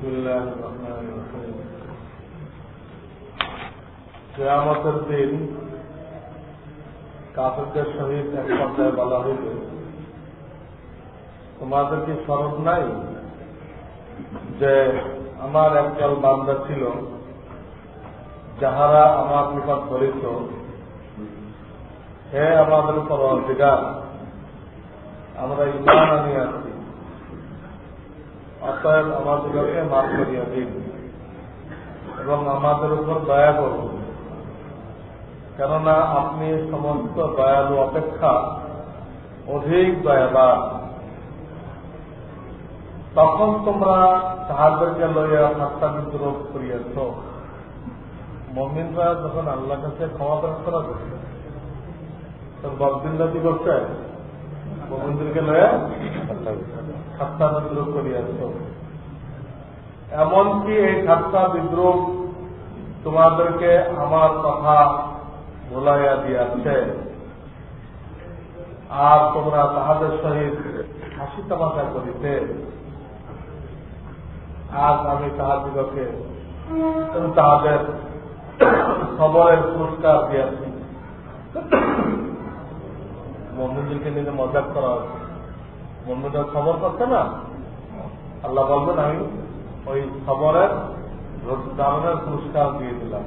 بسم الله الرحمن الرحيم কেয়ামতের দিন কাফেরদের সহিত এক পর্যায়ে বলা হইবে তোমাদের কি স্মরণ নাই যে আমার একদল বান্দা ছিল যাহারা আমার নিকট বলিত হে আমাদের উপর অধিকার আমরা ইমান আনি আছি অতএব আমাদেরকে মাফ করিয়া দিন এবং আমাদের উপর দয়া করুন। কেননা আপনি সমস্ত দয়ালু অপেক্ষা অধিক দয়াবান। তখন তোমরা তাহাদেরকে লইয়া ঠাট্টা বিদ্রোহ করিয়াছ। মমিনরা যখন আল্লাহ কাছে ক্ষমা প্রার্থনা করছে, তখন বদিল্লাতি করছে? মমিনদেরকে লইয়া ঠাট্টা বিদ্রোহ করিয়াছ এমনকি এই ঠাট্টা বিদ্রোহ তোমাদেরকে আমার কথা ভোলাইয়া দিয়াছে। আর তোমরা তাহাদের সহিত হাসি তামাশা করিতে। আজ আমি তাহাদিগকে তাহাদের খবরের পুরস্কার দিয়াছি। বন্ধুদেরকে নিয়ে মজাক করা হচ্ছে। বন্ধুদের খবর করছে না? আল্লাহ বলবেন, আমি ওই খবরের দারণের পুরস্কার দিয়ে দিলাম।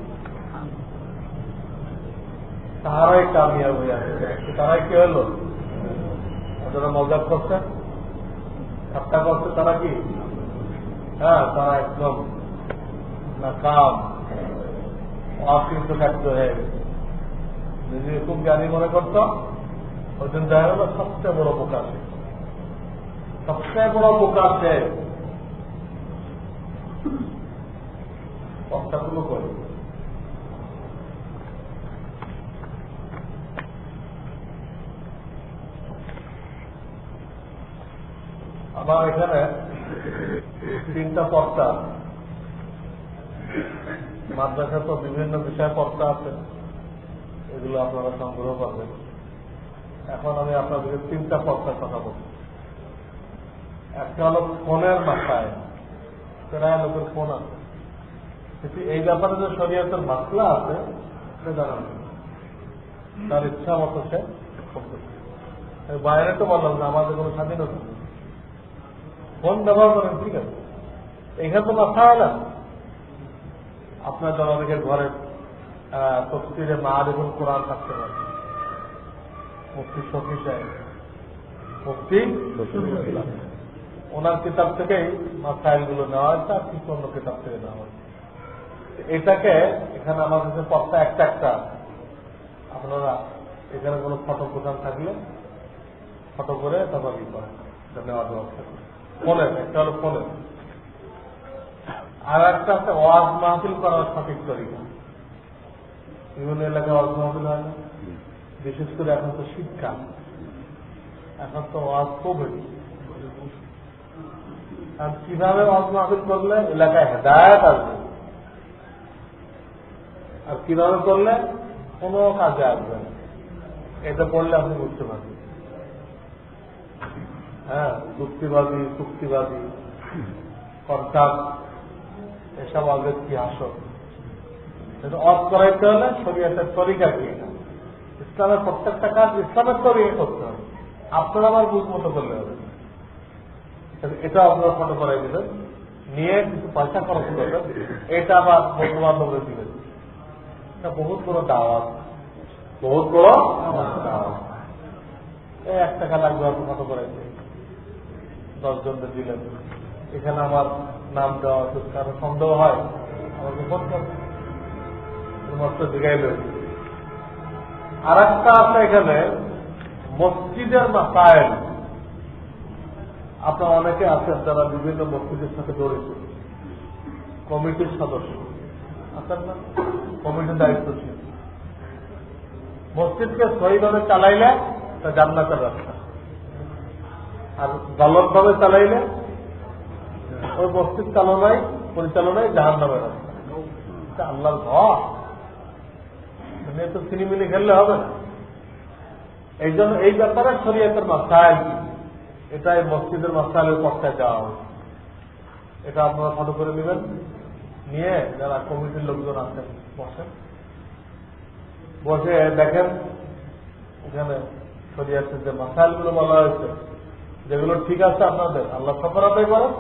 তাহারাই কামিয়াব হয়ে আসছে। তারাই কি হলো? যারা মজাক করছে? ঠাট্টা করছে তারা কি? হ্যাঁ তারা একদম না কাম অকৃত খাদ্য হয়ে গেছে নিজেকে খুব জ্ঞানী মনে করত। ওই দিন দেখা সবচেয়ে বড় প্রকাশ। সবচেয়ে বড় প্রকাশ দেয় কথাগুলো করে আমার এখানে তিনটা পর্দা। মাদ্রাসা তো বিভিন্ন বিষয় পর্দা আছে। এগুলো আপনারা সংগ্রহ করবেন। এখন আমি আপনাদেরকে তিনটা পর্দার কথা বলছি। একটা হলো ফোনের মাথায়, প্রায় লোকের ফোন আছে। কিন্তু এই ব্যাপারে যে শরীয়তের মাসলা আছে সেটা জানা তার ইচ্ছা মতো সে বাইরে তো বললাম না আমাদের কোনো স্বাধীনতা নেই। ফোন ব্যবহার করেন, ঠিক আছে। এখানে তো মাথা হয় না। আপনার জনগণের ঘরে তফসিরে মা দেখুন কোরআন থাকতে পারে। মুক্তি মুক্তি ওনার কিতাব থেকেই মাসাইলগুলো নেওয়া হয়েছে আর কিছু অন্য কিতাব থেকে নেওয়া হয়েছে। এটাকে এখানে আমার কাছে পথটা একটা একটা আপনারা এখানে কোনো ফটো প্রধান থাকলে ফটো করে তারপর ই করেন। নেওয়ার ব্যবস্থা করেন। একটা হলো ফোনের। আর একটা আছে ওয়াজ মাহফিল করার সঠিক তরিকা। বিভিন্ন এলাকায় ওয়াজ মাহফিল হয় না। বিশেষ করে এখন তো শীতকাল এখন তো ওয়াজ খুব আর কীভাবে ওয়াজ মাহফিল করলে এলাকায় হেদায়ত আসবে? আর কীভাবে করলে কোনো কাজে আসবে এটা পড়লে আপনি বুঝতে পারবেন। হ্যাঁ যুক্তিবাদী, চুক্তিবাদী, কন্ট্রাক্ট, এসব আগের কি আসল? কিন্তু অফ করাইতে হলে শরীয়তের তরিকা কি এটা? ইসলামের প্রত্যেকটা কাজ ইসলামের তরিকা করতে হবে। আপনারা আমার বুঝ মতো করলে হবে। এটা আপনারা ফটো করাই দিবেন। নিয়ে কিছু পয়সা খরচ করবেন। এটা আবার বন্ধু বান্ধবরা দিবেন। এটা বহুত বড় দাওয়াত। বহুত বড় দাওয়াত। এই এক টাকা লাগবে আপনি ফটো করাইতে দশজনদের দিলেন। এখানে আমার নাম দেওয়া সন্দেহ হয়, আমাকে ফোন করবে মস্ত জিগাইল আর একটা আছে এখানে, মসজিদের মাসাইল আপনার অনেকে আছেন যারা বিভিন্ন মসজিদের সাথে জড়িত। কমিটির সদস্য। আছেন না? কমিটির দায়িত্ব ছিল। মসজিদকে সহিভাবে চালাইলে তা জান্নাতের রাস্তা। আর দলতভাবে চালাইলে ওই মসজিদ চালনায়, পরিচালনায় জাহান নামে রাস্তা আল্লাহর ঘর। নিয়ে তো সিনেমিনি খেললে হবে না। এই জন্য এই ব্যাপারে শরীয়তের কি এটা এই মসজিদের মাসাইলের পক্ষে যাওয়া হবে এটা আপনারা ফটো করে নেবেন। নিয়ে যারা কমিটির লোকজন আছেন, বসেন। বসে দেখেন এখানে শরিয়াতের যে মাসাইলগুলো বলা হয়েছে, যেগুলো ঠিক আছে আপনাদের? আল্লাহ সফর আদায় করেন।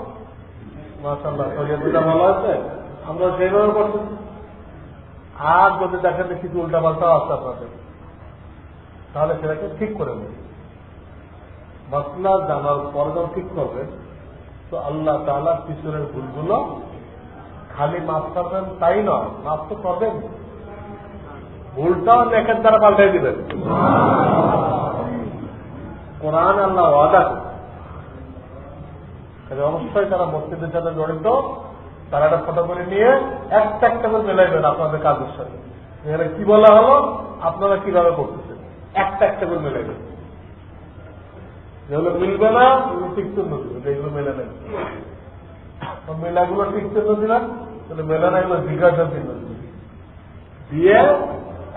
মাসাল্লাহ শরিয়াতে যা বলা হয়েছে, আমরা সেইভাবে করতেছি আর যদি দেখেন কিছু উল্টাপাল্টাও আছে আপনাদের, তাহলে সেটাকে ঠিক করে নেবেন। মশলা জানার পরে যখন ঠিক করবে। তো আল্লাহ তালা পিছনের ভুলগুলো খালি মাফ করবেন, তাই নয় মাফ তো করবেন। ভুলটাও নেকের দ্বারা পাল্টাই দিবেন। কোরআন আল্লাহ ওয়াদা অবশ্যই তারা মসজিদের সাথে জড়িত। তারা একটা ফটো করে নিয়ে একটা একটা করে মেলাইবেন আপনাদের কাজের সাথে। এখানে কি বলা হলো? আপনারা কীভাবে করতেছেন? একটা একটা করে মেলাইবেন। যেগুলো মিলবে না যেগুলো মেলে নেই। মেলাগুলো ঠিক চিহ্ন দিলেন তাহলে না এগুলো দিয়ে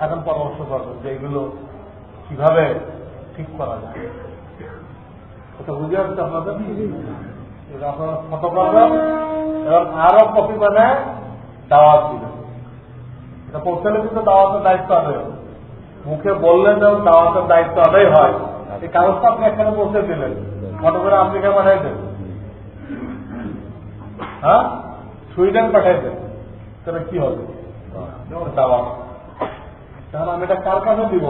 এখন পরামর্শ যে এগুলো কীভাবে ঠিক করা যায়। এটা বুঝে আসছে আপনাদের? ফটো করবেন এবং আরও কপি বানায় দাওয়াত দিবেন এটা পৌঁছালে কিন্তু দাওয়াতের দায়িত্ব আদায় মুখে বললেন যেমন দাওয়াতের দায়িত্ব আদায় হয়। এই কাগজটা আপনি এখানে পৌঁছে দিলেন ফটো করে আফ্রিকা পাঠাই দেন হ্যাঁ সুইডেন পাঠাই দেন তাহলে কি হবে দাওয়াত। তাহলে আমি এটা কার কাছে দিব।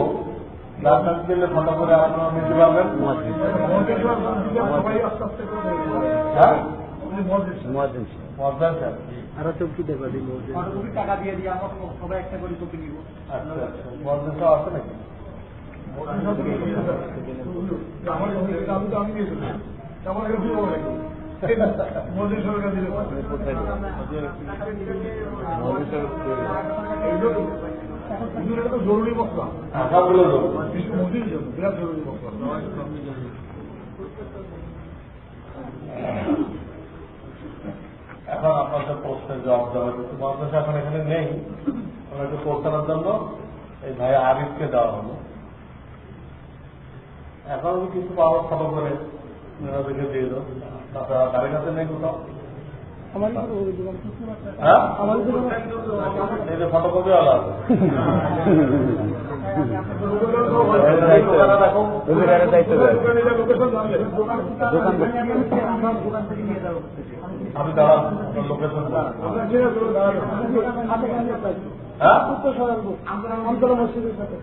যার কাছে ফটো করে আপনারা নিতে পারবেন আরও চৌকি দেবা টাকা দিয়ে দিয়ে আমরা সবাই একটা করে কপি নিব। আচ্ছা আচ্ছা। আছে নাকি? আমি তো আমি দিয়েছি আমার মসজিদ সরকার দিলে এখন আপনাদের প্রশ্নের জবাব দেওয়া হচ্ছে মানুষ এখন এখানে নেই ওনাকে পৌঁছানোর জন্য এই ভাই আরিফকে দেওয়া হলো এখন কিছু পাওয়ার ফটো করে দিয়ে দাও তাছাড়া তাদের কাছে নেই কোথাও। ফটোকপি আমি লোকেশন দাঁড়ানো হ্যাঁ? আমতলা মসজিদের সাথে।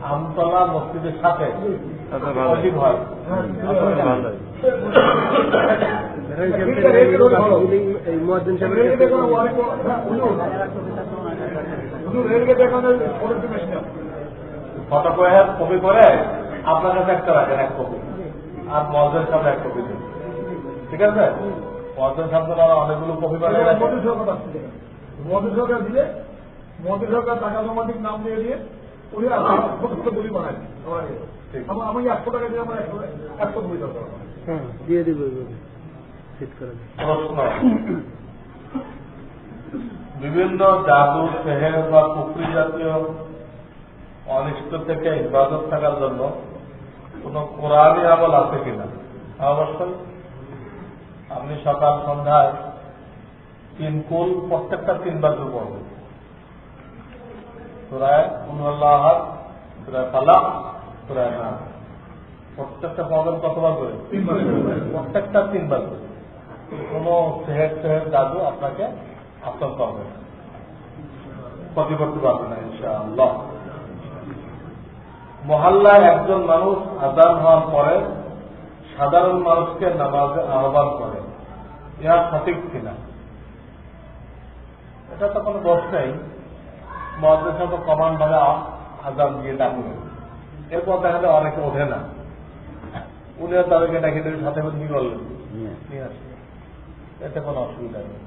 আমতলা মসজিদের সাথে? হয়। এই মুয়াজ্জিন রেলগেটে কোনো ওয়ারিং শুধু রেলগেটে এখানে ফটো করে কপি করে আপনার কাছে একটা রাখেন এক কপি। আর মজের সামনে এক কপি দিন। ঠিক আছে? মজের সামনে অনেকগুলো কপি বানিয়ে মোদী সরকার দিলে মোদী সরকার টাকা জমা ঠিক নাম দিয়ে দিয়ে উনি সমস্ত বই বানায় আমার আমি একশো টাকা দিয়ে আমার একশো একশো বই দরকার। হ্যাঁ দিয়ে দিব ফিট করে বিভিন্ন জাদু সেহের বা পুকুরি জাতীয় অনিষ্ট থেকে ইবাদত থাকার জন্য কোন কোরআনই আমল আছে কিনা? অবশ্যই। আপনি সকাল, সন্ধ্যায় তিন কুল, প্রত্যেকটা তিনবার করে পড়বেন। সুরায় উল্লাহ সুরায় ফালাক, সুরায় প্রত্যেকটা পড়বেন কতবার করে। প্রত্যেকটা তিনবার করে। কোন সেহের সেহের জাদু আপনাকে আসল করবে না। ক্ষতি করতে পারবে না, ইনশাআল্লাহ। মহল্লায় একজন মানুষ আদান হওয়ার পরে সাধারণ মানুষকে নামাজে আহ্বান করে। ইহা সঠিক কিনা? এটা তো কোনো দোষ নেই। মহাদের সাথে কমান ভাবে আজান দিয়ে ডাকবে। এরপর দেখা যায় অনেকে ওঠে না। উনিও তাদেরকে ডাকে সাথে নিয়ে বললেন নিয়ে আসবে এতে কোনো অসুবিধা নেই।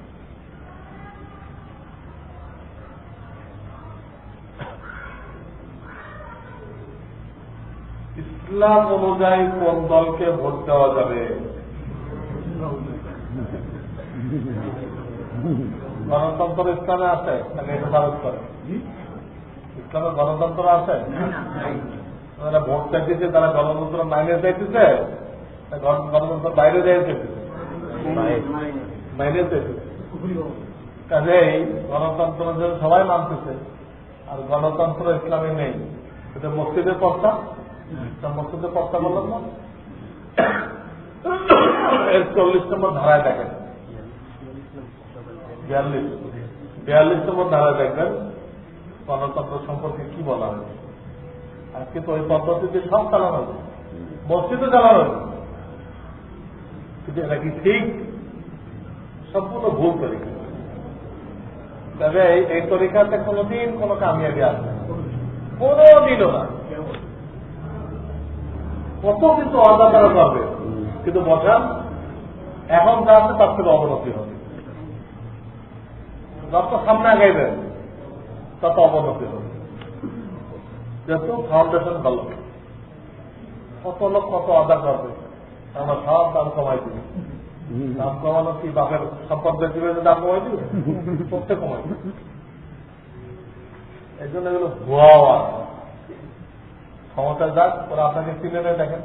ইসলাম অনুযায়ী কোন দলকে ভোট দেওয়া যাবে? গণতন্ত্র ইসলামে আছে ভারত করে? ইসলামে গণতন্ত্র আছে? ভোট চাইতেছে, তারা গণতন্ত্র মাইনে চাইতেছে গণতন্ত্র বাইরে যাই কাজেই গণতন্ত্র যে সবাই মানতেছে, আর গণতন্ত্র ইসলামে নেই। এটা মসজিদের পর্দা মসজিদের পর্দা বললাম না? এর চল্লিশ নম্বর ধারায় দেখেন। বিয়াল্লিশ। বিয়াল্লিশ নম্বর ধারায় দেখবেন গণতন্ত্র সম্পর্কে কি বলা হয়েছে। আজকে তো ওই পদ্ধতিতে সব চালানো হয়েছে। মসজিদে চালানো হয়েছে। ঠিক সম্পূর্ণ ভুল তরিকা তবে এই- তরিকাতে কোনোদিন কোনো কামিয়াবি আসবে না। কত কিন্তু অর্ডার তারা করবে কিন্তু বসান এখন যা আছে তার থেকে অবনতি হবে। যত সামনে আগাইবেন, তত অবনতি হবে। যেহেতু ফাউন্ডেশন ভালো। কত লোক কত আদা করবে আমরা সব দাম কমাই দিবি দাম কমানো কি বাপের সম্পদ বেশি দাম কমাই দিবে? প্রত্যেক কমাই দিবে। এই জন্য এগুলো ভুয়া আওয়াজ। ক্ষমতা যাক ওরা আপনাকে চিনে নেয় দেখেন।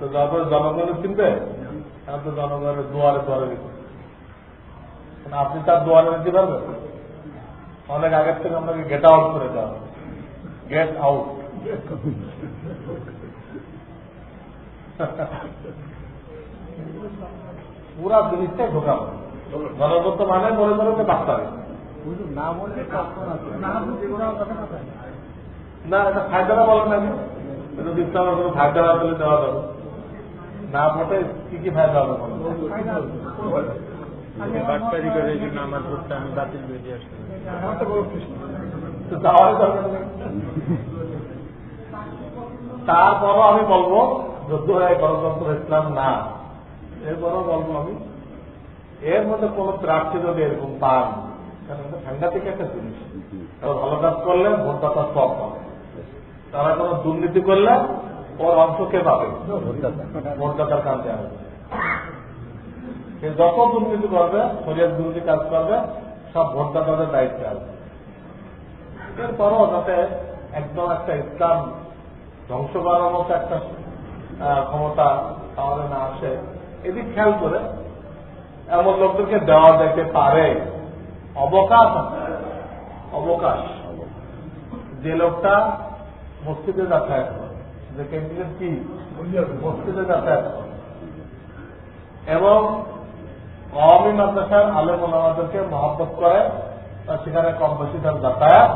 তো যখন জনগণের চিনবে এখন তো জনগণের দুয়ারে দুয়ারে দিচ্ছে আপনি তার দুয়ারে দিতে পারবেন? অনেক আগের থেকে আপনাকে গেট আউট করে দেওয়া গেট আউট পুরা জিনিসটাই ঢোকাবো। গণতন্ত্র মানে মনে করেন যে বাচ্চারে না এটা ফায়দারা বলেন না এটা ইসলামের কোনো ফায়দারা বলে দেওয়া যাবে। না ভোটে কি কি ফায়দা হবে বাটপারি করে এই জন্য আমার ভোটটা আমি বাতিল করে দিয়ে আসলাম তো যাওয়ারই দরকার নেই। তারপরও আমি বলব যদ্দূর হয় গণতন্ত্র ইসলাম না। এরপরও গল্প আমি, এর মধ্যে কোন প্রার্থী যদি এরকম পান, কারণ সাংঘাতিক একটা জিনিস। ভালো কাজ করলে ভোটদাতা সব পাবে। তারা কোনো দুর্নীতি করলে, ওর অংশ কে পাবে? ভোটদাতার কাছে আসবে। সে যত দুর্নীতি করবে শরীর দুর্নীতি কাজ করবে, সব ভোটদাতাদের দায়িত্বে আসবে। এরপরও যাতে একদম একটা ইসলাম ধ্বংস করার মতো একটা ক্ষমতা তাহলে না আসে। এদিক খেয়াল করে, এমন লোকদেরকে দেওয়া যেতে পারে। অবকাশ অবকাশ। যে লোকটা মসজিদে যাতায়াত করে, যে ক্যান্ডিডেট কি? মসজিদে যাতায়াত করে। এবং কওমি মাদ্রাসার আলেম ওলামাদেরকে মহব্বত করে সেখানে কম বেশি তার যাতায়াত।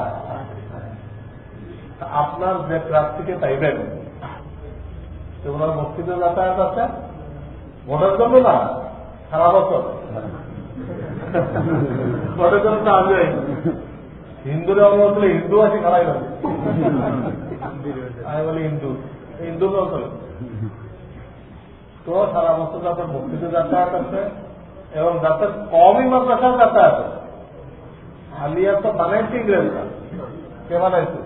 আপনার যে প্রার্থীকে চাইবেন যে ওনার মসজিদে যাতায়াত আছে? ভোটের জন্য না, সারা বছর। ভোটের জন্য তো আমি হিন্দুরা অনুরোধ করলে হিন্দু আছে, খারাই আমি বলি হিন্দু হিন্দু চলে তো সারা বছর যাতে মসজিদে যাতায়াত আছে এবং যাতে কমই মাদ্রাসার যাতায়াত আছে। আলিয়া তো বানাইছে ইংরেজরা। কে বানাইছে?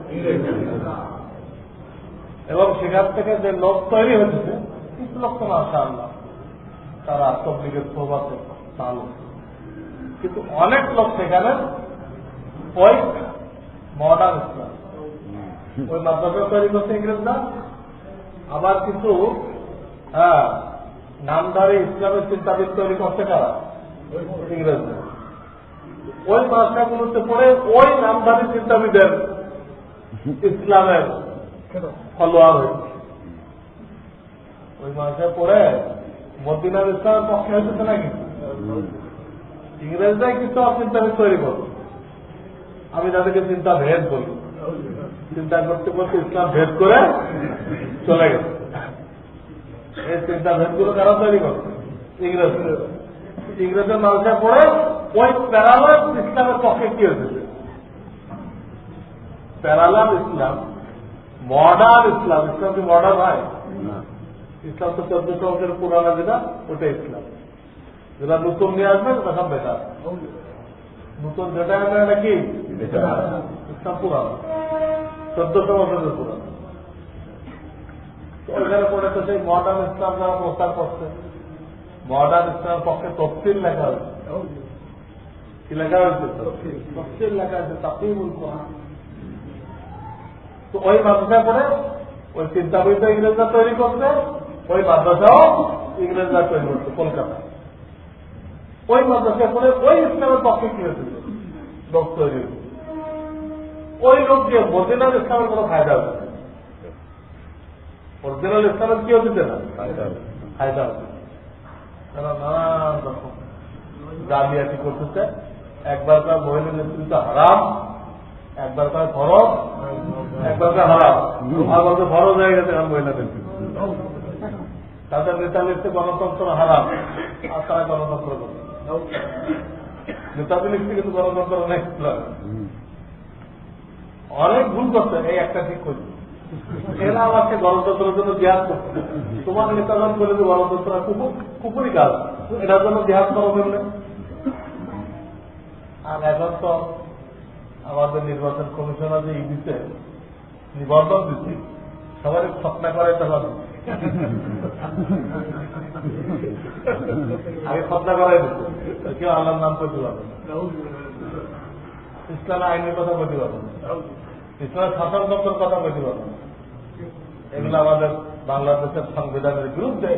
এবং সেখান থেকে যে লোক তৈরি হয়েছে কিছু লোক তো মাসা আল্লাহ তারা তবলিগের প্রভাবে চালু। কিন্তু অনেক লোক সেখানে ওই মডার্ন ইসলাম। ওই মাদ্রাসা তৈরি করছে ইংরেজরা। আবার কিন্তু হ্যাঁ নামধারী ইসলামের চিন্তাবিদ তৈরি করছে কারা? ইংরেজরা। ওই মাদ্রাসাগুলোতে পড়ে ওই নামধারী চিন্তাবিদের ইসলামের ফলোয়ার হয়েছে। ওই মাসে পড়ে মদিনার ইসলামের পক্ষে হয়েছে নাকি? ইংরেজরাই কিন্তু চিন্তাবিদ তৈরি করবে আমি তাদেরকে চিন্তা ভেদ বলি। চিন্তা করতে করতে ইসলাম ভেদ করে চলে গেছে এই চিন্তা ভেদগুলো কারা তৈরি করছে ইংরেজ। ইংরেজের মানুষে পড়ে ওই প্যারালাল ইসলামের পক্ষে কি হয়েছে? প্যারালাল ইসলাম মডার্ন ইসলাম ইসলাম কি মডার্ন হয়? ইসলাম তো চোদ্দশো বছরের পুরানো যেটা ওটা ইসলাম। যেটা নতুন নিয়ে আসবে ওটা সব বেকার। নতুন যেটা আনবে এটা কি? ইসলাম। পুরানো চোদ্দশো বছরের পুরানো ওইখানে পড়ে তো সেই মডার্ন ইসলাম যারা প্রস্তাব করছে। মডার্ন ইসলামের পক্ষে তফসিল লেখা হয়েছে। কি লেখা হয়েছে? তফসিল। লেখা হয়েছে তাতেই বলতো তো ওই মাদ্রাসায় পড়ে ওই চিন্তাবিদ ইংরেজরা তৈরি করছে ওই মাদ্রাসাও ইংরেজরা তৈরি করতো কলকাতা। ওই মাদ্রাসা করে ওই ইসলামের পক্ষে কি হয়েছিল? লোক তৈরি ওই লোক দিয়ে মদিনার ইসলামের কোনো ফায়দা হচ্ছে অরিজিনাল ইসলামের কি হচ্ছে না? ফায়দা হচ্ছে তারা নানান রকম জালিয়াতি করতেছে। একবার তার মহিলা নেতৃত্ব হারাম তাদের নেতা লিখতে গণতন্ত্র হারাম, আর তারা গণতন্ত্র নেতাদের লিখতে কিন্তু গণতন্ত্র অনেক অনেক ভুল করছে, এই একটা ঠিক করছে এরা আমাকে গণতন্ত্রের জন্য জিহাদ করছে। তোমার নেতাগণ বলে যে গণতন্ত্র কুকুরই কাজ। এটার জন্য জিহাদ করো আর এখন তো আমাদের নির্বাচন কমিশনার যে ই দিতে নিবন্ধন দিচ্ছে। সবাই স্বপ্না করে হবে আগে খতনা করাই দিচ্ছে। কেউ আল্লাহর নাম করতে পারবে না। ইসলামের আইনের কথা বলতে পারবে না। ইসলামের শাসনতন্ত্রের কথা বলতে পারবে এগুলো আমাদের বাংলাদেশের সংবিধানের বিরুদ্ধে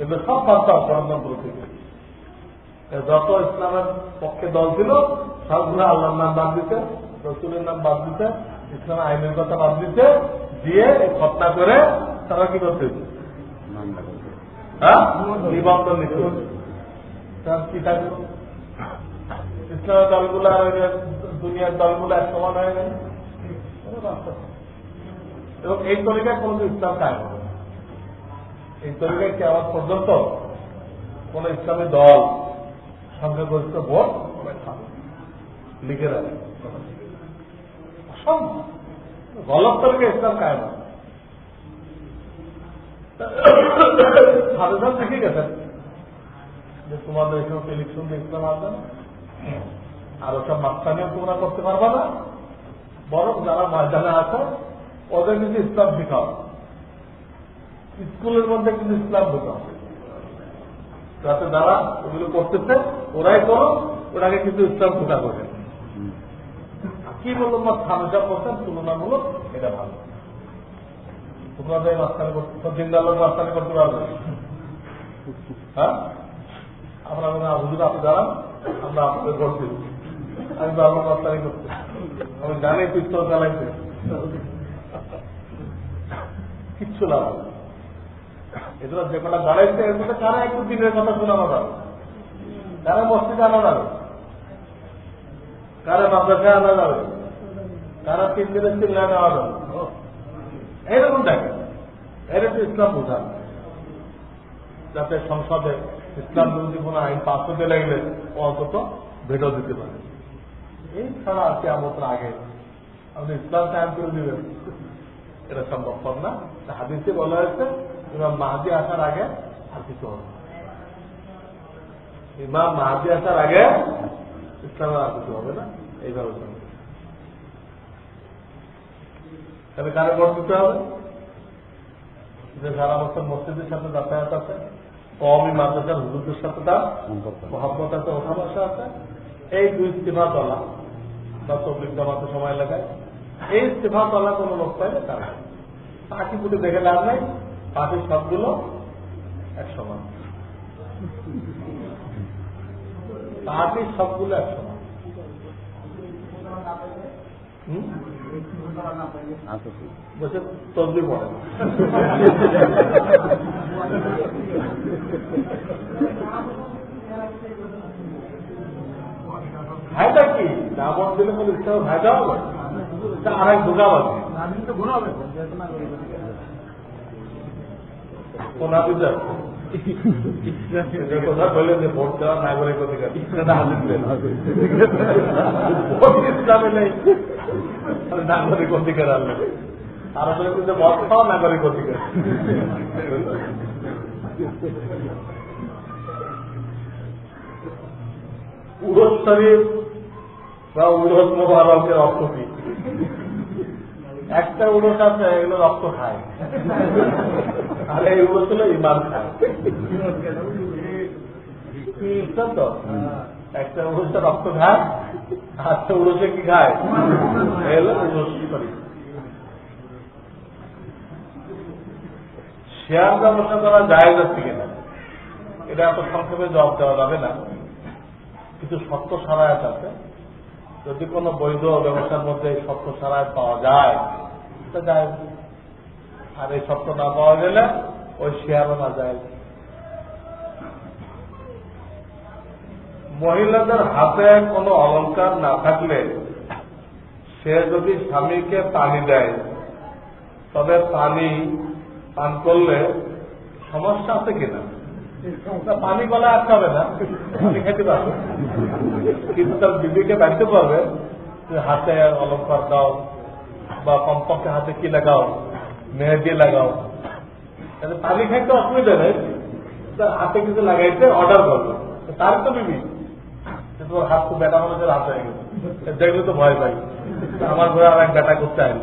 এগুলো সব গণতন্ত্র থেকে এ যত ইসলামের পক্ষে দল ছিল সবগুলো আল্লাহর নাম বাদ দিতে রসুলের নাম বাদ দিতে ইসলামের আইনের কথা বাদ দিতে দিয়ে খতনা করে তারা কি করতে হ্যাঁ? নিবন্ধন ইসলামের দলগুলো আর দুনিয়ার দলগুলো এক সমান হয়ে গেল এবং এই তরিকায় কোন ইসলাম হবে এই তরিকায় কি আমার পর্যন্ত কোন ইসলামী দল সংখ্যাগরিষ্ঠ ভোট? লিখে রাখে অসম্ভব। গলত তরিকা ইসলাম কায়ম হবে। সাধুসান শিখে গেছেন যে তোমাদের এখানে ইলেকশন ইসলাম আসবে না। আর ওসব মাস্তানিও তোমরা করতে পারবে না। বরং যারা ময়দানে আছে, ওদের কিন্তু ইসলাম শেখাও স্কুলের মধ্যে কিন্তু ইসলাম ঢুকাও যাতে যারা ওগুলো করতেছে, ওরাই করো ওরাকে কিন্তু ইসলাম ঢুকা করে কি বলল? মা থামসা করছেন তুলনামূলক এটা ভালো। তোমরা করতে করতে পারবে? হ্যাঁ? আমরা বলি, "আহ, হুজুর আপনি দাঁড়ান। আমরা আপনাদের দিব। আমি আমি জানি পিস্তল কিচ্ছু লাভ এগুলো যে কটা দাঁড়াইছে এর মধ্যে কারা একটু দিনের কথা শোনানো যাবে কারা মসজিদে আনা যাবে? কারা মাদ্রাসায় আনা যাবে? কারা তিন দিনের চিল্লায় নেওয়া যাবে এইরকম দেখেন এর একটু ইসলাম বোঝান যাতে সংসদে ইসলাম বিরোধী কোন আইন পাস হতে লাগলে অন্তত ভেটো দিতে পারে। এই ছাড়া আর কেমন আগে। আপনি ইসলাম কায়েম করে দিবেন। এটা সম্ভবপর না। হাদিসে বলা হয়েছে, ইমাম মাহাদি আসার আগে আর কিছু হবে। ইমাম মাহাদি আসার আগে ইসলামের আর কিছু হবে না। এইভাবে তাহলে কারে ভোট দিতে হবে? যে সারা বছর মসজিদের সাথে যাতায়াত আছে কমই মাদ্রাসার হুজুরদের সাথে তার মহাব্বত আছে ওঠা বসা আছে। এই দুই ইস্তিফা তলা বা চব্বিশ জামাতে সময় লাগায় এই ইস্তিফা তলা কোন লোক পাইলে তারা পাখি পুটে দেখে লাভ নাই পাখির সবগুলো এক সমান পাখির সবগুলো এক সমান হুম? বসে তসবি পড়ে। ফায়দা কি? ভোট দিলে কোনো ইসলামের ফায়দা হবে? তা আর এক ঢোকা হবে হাজির ভোট ইসলামে নেই। নাগরিক অধিকার আনবে আর আসলে কিন্তু মদ নাগরিক অধিকার। উরস শরীফ বা উরস মোবারকের রক্ত কি? একটা উরস আছে, এগুলো রক্ত খায়। আর এই উরস হলো ইমান খায় তো। একটা উরসে রক্ত খায় আচ্ছা কি খায়? শেয়ার ব্যবসা করা এটা এত সংক্ষেপে জবাব দেওয়া যাবে না। কিছু সত্য সারায়াত আছে। যদি কোনো বৈধ ব্যবসার মধ্যে সত্য সারায়াত পাওয়া যায় তো যায় আর এই সত্য না পাওয়া গেলে ওই শেয়ারও না যায় মহিলাদের হাতে কোনো অলংকার না থাকলে সে যদি স্বামীকে পানি দেয়, তবে পানি পান করলে সমস্যা আছে কিনা? পানি গলা আটকাবে না। পানি খেতে পারবে। কিন্তু তার বিবিকে বাড়িতে পারবে যে হাতে অলঙ্কার দাও বা কমপক্ষে হাতে কি লাগাও? মেহেদি লাগাও। পানি খাইতে অসুবিধা নেই। হাতে কিছু লাগাইতে অর্ডার করবে তার তো বিবি। হাত হয়ে গেছে দেখলে তো ভয় পাই। আমার ঘরে আর এক করতে আনি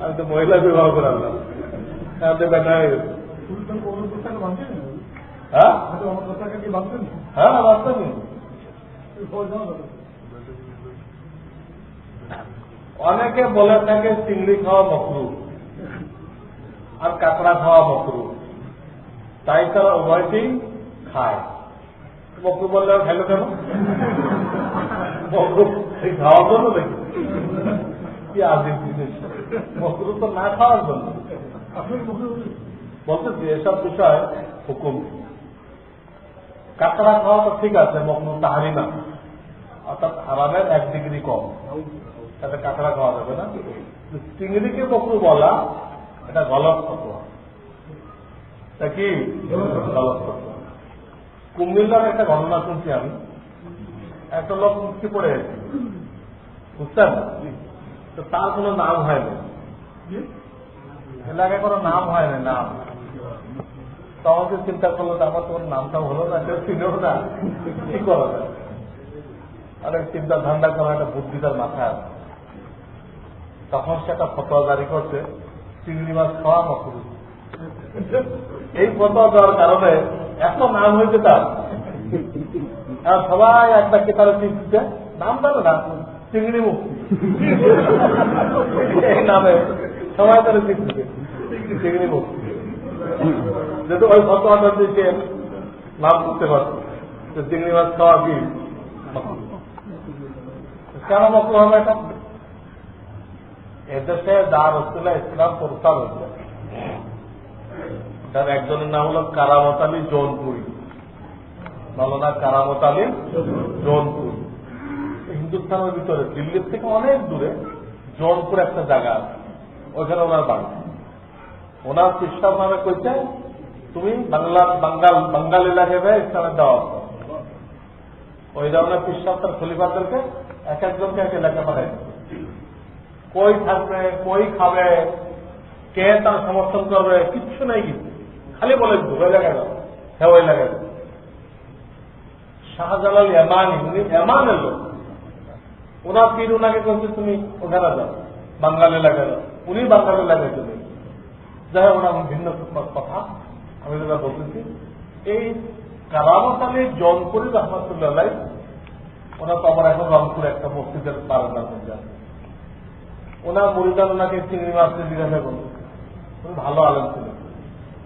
আমি তো মহিলা বিবাহ হয়ে গেছে। হ্যাঁ? হ্যাঁ অনেকে বলে থাকে চিংড়ি খাওয়া মকরু আর কাঁকড়া খাওয়া মকরু। তাই তারা উভয়কেই খায়। মকরু বললে খাইলো কেন মকরু এই খাওয়ার জন্য কি তো না খাওয়ার জন্য। এসব বিষয় হুকুম। কাঁকড়া খাওয়া তো ঠিক আছে মকরু তাহারি না। অর্থাৎ হারামের এক ডিগ্রি কম। তাতে কাঁকড়া খাওয়া যাবে না। চিংড়িকে বকরু বলা, এটা গলত ফতোয়া তা কি? গলত ফতোয়া কুমিল্লার একটা ঘটনা শুনছি আমি। একটা লোক মুক্তি পড়ে গেছে বুঝছেন তো তার কোনো নাম হয়নি এলাকায় কোনো নাম হয় না নাম। যে চিন্তা করল আমার তোমার নামটা হলো না, কেউ চিনেও না। কি করা যায়? অনেক চিন্তা ধান্দা করা একটা বুদ্ধি তার মাথায় আছে। তখন সে একটা ফতোয়া জারি করছে, চিংড়ি মাছ খাওয়া মকুরু এই ফতোয়া দেওয়ার কারণে এত নাম হয়েছে তার। সবাই একটা কেতারে চিনছে নাম জানে না, চিংড়ি মুখ। নামে সবাই তারা চিনছে চিংড়ি মুখ। যেহেতু ওই ফতোয়াটা দিকে নাম করতে পারতো চিংড়ি মাছ খাওয়া কি? কেন মকরু হবে এটা এদেশে দার হচ্ছিল ইসলাম প্রস্তাব হচ্ছে তার একজনের নাম হলো কারামত আলী জৌনপুরি। মৌলানা কারামত আলী জৌনপুর। হিন্দুস্তানের ভিতরে, দিল্লির থেকে অনেক দূরে জৌনপুর একটা জায়গা আছে। ওখানে ওনার বাড়ি। ওনার খ্রিস্টান নামে কইছে, তুমি বাংলা, বাঙ্গাল বাঙ্গাল এলাকায় ইসলামের দাওয়াত দাও। ওই ধরনের খ্রিস্টান তার খলিফাদেরকে এক একজনকে এক এলাকা পাঠায়। কই থাকবে, কই খাবে, কে তার সমর্থন করবে, কিচ্ছু নাই কিন্তু। খালি বলে ওই এলাকায় যাও হ্যাঁ যাও। শাহজালাল এমানি উনি এমানের লোক। ওনার পীর ওনাকে বলছে তুমি ওখানে যাও এলাকায় যাও উনি বাঙ্গাল এলাকায় চলে যাই হোক আমার ভিন্ন কথা। আমি যেটা বলতেছি, এই কারামত আলী জনপুরি রহমতুল্লাহ ওনার তো আমার এখন রংপুরে একটা মসজিদের বারান্দার মধ্যে আছে। ওনার মরিদান ওনাকে চিংড়ি মাছকে জিজ্ঞাসা করল। ভালো আলেম ছিলেন।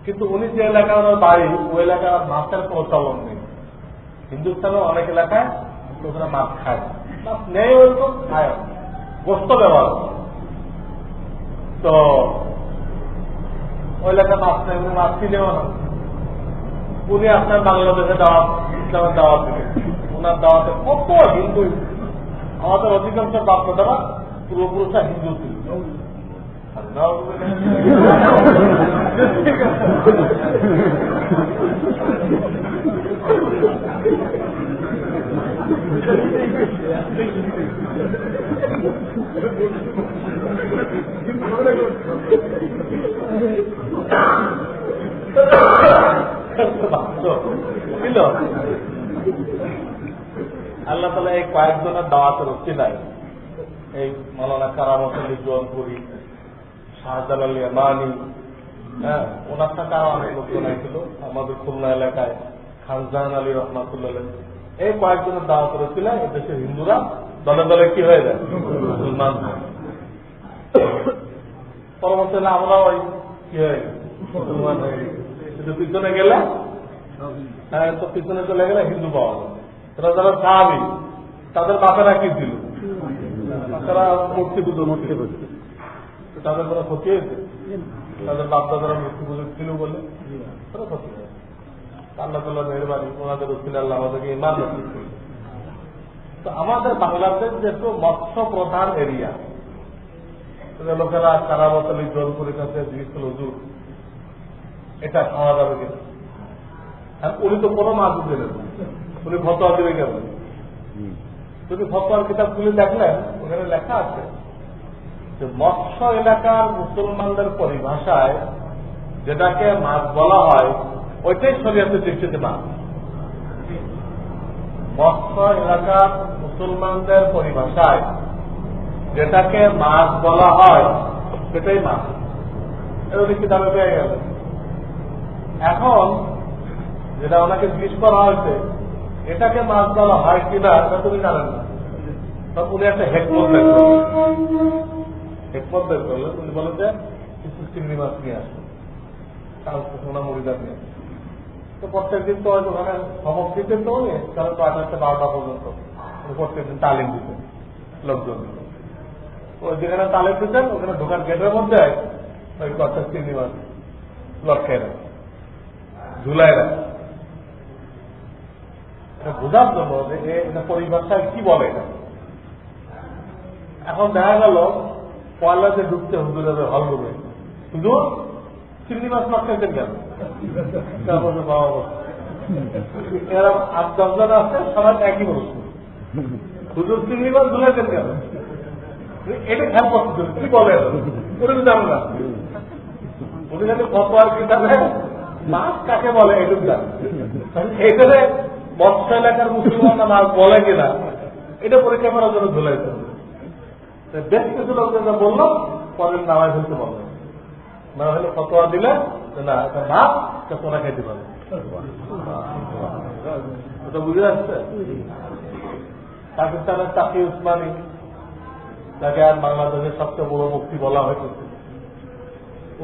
কিন্তু উনি যে এলাকায় ওনার বাড়ি ওই এলাকায় মাছের কোনো চলন নেই। হিন্দুস্তানে অনেক এলাকায় ওখানে মাছ খায়। মাছ নেই ওই তো খায় গোস্ত ব্যবহার তো ওই এলাকায় মাছ নেই মাছ কিনেও না। উনি আপনার বাংলাদেশে দাওয়াত ইসলামের দাওয়াত দিলেন। ওনার দাওয়াতে কত হিন্দু, আমাদের অধিকাংশ বাপ দাদা পূর্বপুরুষরা হিন্দু ছিল। আল্লাহ তালা এই কয়েকজনের দাওয়াতের নাই এই মালানা কারামত আলী জোয়ানপুরি ইয়ামানি। হ্যাঁ ওনার টাকা অনেক লোকজন ছিল আমাদের খুলনা এলাকায়, খানজাহান আলী রহমাতুল্লাহ এই কয়েকজনের দাওয়াত রয়েছিল এই দেশের হিন্দুরা, দলে দলে কি হয়ে যায়? মুসলমান। পরবর্তীতে আমরা ওই কি পিছনে গেলে হ্যাঁ তো পিছনে চলে গেলে হিন্দু পাওয়া যাবে তারা যারা সাহাবি, তাদের বাপেরা কি ছিল? তারা মূর্তি পুজো মূর্তি তো তাদের কোনো ক্ষতি হয়েছে। তাদের বাপ দাদারা মূর্তি পুজো ছিল বলে ক্ষতি হয়েছে। আল্লাহ তাল্লাহ মেহরবানি, ওনাদের উত্তর আল্লাহ আমাদেরকে ইমান তো আমাদের বাংলাদেশ যেহেতু মৎস্য প্রধান এরিয়া লোকেরা সারা বছর জোর করে কাছে জিজ্ঞেস হুজুর, এটা খাওয়া যাবে কিনা? আর উনি তো কোনো মাছ দিলেন। উনি ফতোয়া দেবে কেন যদি ফতোয়ার কিতাব খুলে দেখলেন, ওখানে লেখা আছে যে মৎস্য এলাকার মুসলমানদের পরিভাষায় যেটাকে মাছ বলা হয়, ওইটাই শরীয়তে দৃষ্টিতে মাছ মৎস্য এলাকার মুসলমানদের পরিভাষায় যেটাকে মাছ বলা হয়, সেটাই মাছ। এটা কিতাবে পেয়ে গেল? এখন যেটা ওনাকে জিজ্ঞেস করা হয়েছে, এটাকে মাছ বলা হয় কিনা, এটা তুমি জানেন না। তখন একটা করলেন বের উনি বলেন যে কিছু চিংড়ি মাছ নিয়ে। তো তো ওখানে দিতেন তো উনি তো বারোটা পর্যন্ত তালিম দিতেন লোকজন। ওই যেখানে তালিম দিতেন, ওখানে দোকান গেটের মধ্যে ওই কচ্ছা চিংড়ি মাছ রাখে ঝুলাই রাখে। বোঝার জন্য যে এটা পরিভাষায় কি বলে এখন দেখা গেল পয়লাতে ঢুকতে হুজুরের হল রুমে। হুজুর, চিংড়ি মাছ মাছ খাইতেন কেন? এরকম আট দশজন আছে, সবাই একই প্রশ্ন হুজুর চিংড়ি মাছ ধুলাইতেন কেন? এটা খেয়াল করতে কি বলে ওটা তো জানো না। উনি যদি ফতোয়ার কিতাবে মাছ কাকে বলে, এটুকু জানে। এখানে এলাকার মুসলমানরা মাছ বলে কিনা, এটা পরীক্ষা করার জন্য ধুলাইতে হবে তো বেশ কিছু লোকজন বলল, পরের নামাজ হইতে বলল না হলে ফতোয়া দিলে না, এটা মাছ এটা তোরা খাইতে পারে ওটা বুঝে যাচ্ছে পাকিস্তানের তাকি উসমানী, তাকে আর বাংলাদেশের সবচেয়ে বড় মুক্তি বলা হয়েছে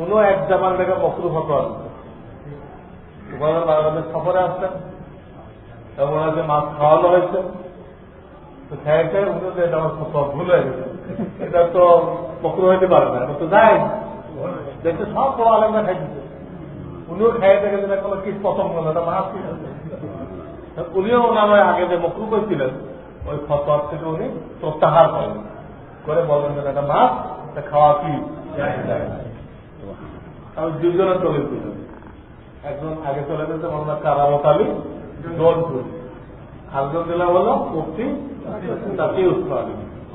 উনিও এক জামান থেকে মকরু ফতোয়া ওখানে বাংলাদেশ সফরে আসছেন এবং ওনাকে মাছ খাওয়ানো হয়েছে। তো খেয়ে খেয়ে উনি আমার ফতোয়া ভুল হয়ে গেছে। এটা তো মকরু হইতে পারে না তো যাই দেখতে সব বড় আলেমরা খাইছে। উনিও খেয়ে দেখে দিলে কোনো কীট পছন্দ না মাছ উনিও ওনার আগে যে মকরু করেছিলেন ওই ফতোয়ার থেকে উনি প্রত্যাহার করেন। করে বলেন যে, এটা মাছ, এটা খাওয়া কি? আমি দুজনে চলে দিলেন একজন আগে চলে গেছে মোহাম্মদ কারামত আলী জোনপুর আরেকজন দিলাম হলো মুফতি তাকে উসমানী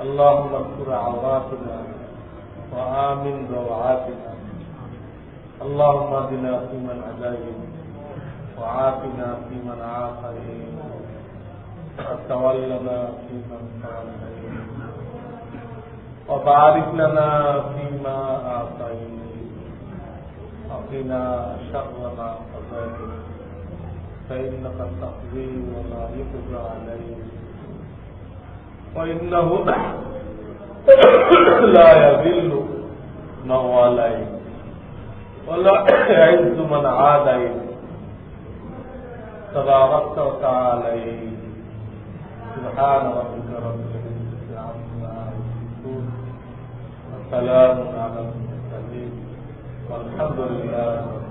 اللهم استر عوراتنا وآمن روعاتنا. اللهم اهدنا فيمن هديت وعافنا فيمن عافيت. وتولنا فيمن توليت وبارك لنا فيما آتيت. وقنا شر ما قضيت. فإنك تقضي ولا يقضى عليك. وإنه لا يذل من واليت ولا يعز من عاديت. تباركت وتعاليت. سبحان ربك رب العزة عما يصفون وسلام على المرسلين. والحمد لله رب